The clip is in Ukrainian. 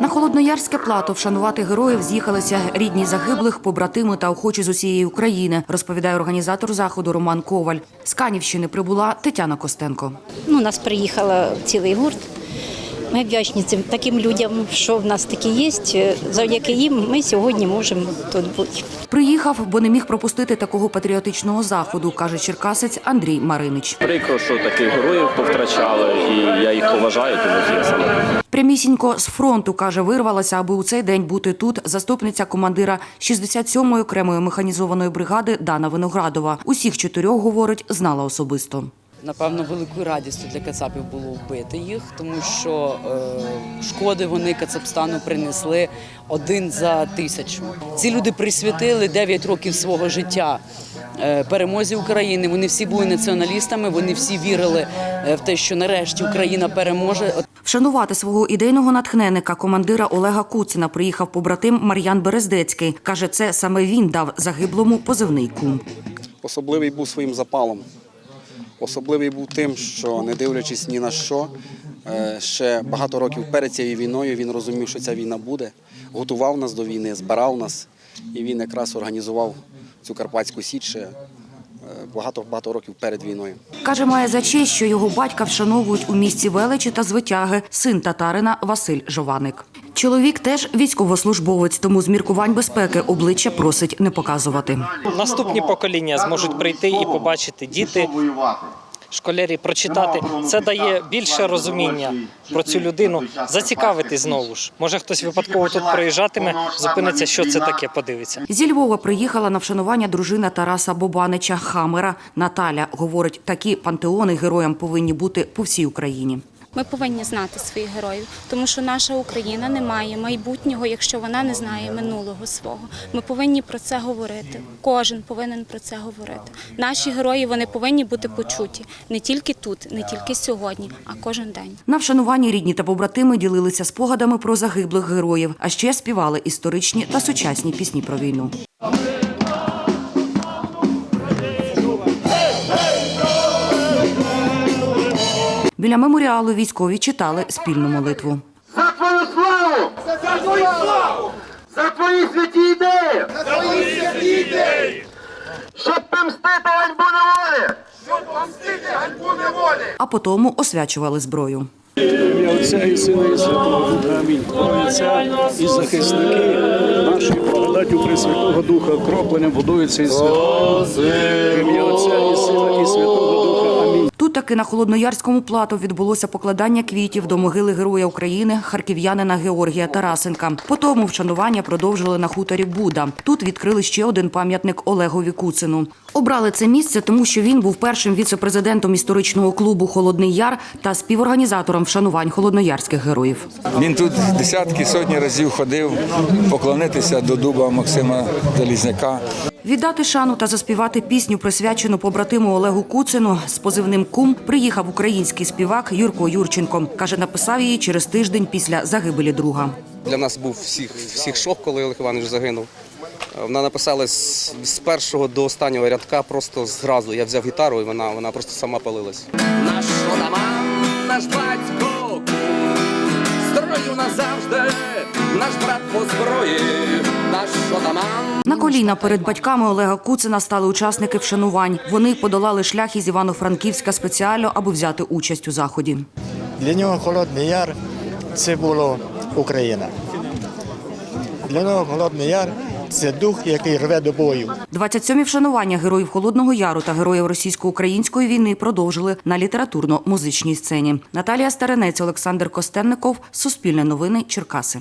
На холодноярське плато вшанувати героїв з'їхалися рідні загиблих, побратими та охочі з усієї України, розповідає організатор заходу Роман Коваль. З Канівщини прибула Тетяна Костенко. Ну, у нас приїхала цілий гурт. Ми вдячні цим таким людям, що в нас такі є. Завдяки їм ми сьогодні можемо тут бути. Приїхав, бо не міг пропустити такого патріотичного заходу, каже черкасець Андрій Маринич. Прикро, що таких героїв повтрачали, і я їх поважаю, тому є саме. Прямісінько з фронту каже, вирвалася, аби у цей день бути тут. Заступниця командира 67-ї окремої механізованої бригади Дана Виноградова. Усіх чотирьох говорить, знала особисто. Напевно, великою радістю для кацапів було вбити їх, тому що е, шкоди вони Кацапстану принесли один за тисячу. Ці люди присвятили 9 років свого життя е, перемозі України. Вони всі були націоналістами, вони всі вірили е, в те, що нарешті Україна переможе. Вшанувати свого ідейного натхненника, командира Олега Куцина, приїхав побратим Мар'ян Берездецький. Каже, це саме він дав загиблому позивний кум. Особливий був своїм запалом. Особливий був тим, що не дивлячись ні на що, е, ще багато років перед цією війною він розумів, що ця війна буде, готував нас до війни, збирав нас, і він якраз організував цю Карпатську Січ е, багато багато років перед війною. Каже, має за честь, що його батька вшановують у місті величі та звитяги син татарина Василь Жованик. Чоловік теж військовослужбовець, тому з міркувань безпеки обличчя просить не показувати. наступні покоління зможуть прийти і побачити діти, школярі, прочитати. Це дає більше розуміння про цю людину, зацікавитись знову ж. Може, хтось випадково тут проїжджатиме, зупиниться, що це таке, подивиться. Зі Львова приїхала на вшанування дружина Тараса Бобанича Хамера Наталя. Говорить, такі пантеони героям повинні бути по всій Україні. Ми повинні знати своїх героїв, тому що наша Україна не має майбутнього, якщо вона не знає минулого свого. Ми повинні про це говорити. Кожен повинен про це говорити. Наші герої вони повинні бути почуті не тільки тут, не тільки сьогодні, а кожен день. На вшануванні рідні та побратими ділилися спогадами про загиблих героїв, а ще співали історичні та сучасні пісні про війну. Біля меморіалу військові читали спільну молитву. За твою славу! За твою славу! За твої святі ідеї! За твої святі ідеї! Щоб помстити ганьбу неволі! Щоб помстити ганьбу неволі! А потому освячували зброю. Отця і Сина і Святого Духа. Амінь. Отця і захисники наші благодаттю Пресвятого Духа, кропленням будуються і святого. Ім'я Отця і Сина і Святого Духа. Таки на холодноярському плато відбулося покладання квітів до могили Героя України харків'янина Георгія Тарасенка. Потім вшанування продовжили на хуторі Буда. Тут відкрили ще один пам'ятник Олегові Куцину. Обрали це місце, тому що він був першим віце-президентом історичного клубу Холодний Яр та співорганізатором вшанувань холодноярських героїв. Він тут десятки сотні разів ходив поклонитися до дуба Максима Залізняка. Віддати шану та заспівати пісню, присвячену побратиму Олегу Куцину з позивним Кум приїхав український співак Юрко Юрченко. Каже, написав її через тиждень після загибелі друга. Для нас був всіх, всіх шок, коли Олег Іванович загинув. Вона написала з, з першого до останнього рядка просто зразу. Я взяв гітару і вона, вона просто сама палилась. Наш отаман, наш батько, строю назавжди, наш брат по зброї. На коліна перед батьками Олега Куцина стали учасники вшанувань. Вони подолали шлях із Івано-Франківська спеціально, аби взяти участь у заході. Для нього Холодний Яр це було Україна. Для нього Холодний Яр це дух, який рве до бою. 27-мі вшанування героїв Холодного Яру та героїв російсько-української війни продовжили на літературно-музичній сцені. Наталія Старенець, Олександр Костенников, Суспільне новини, Черкаси.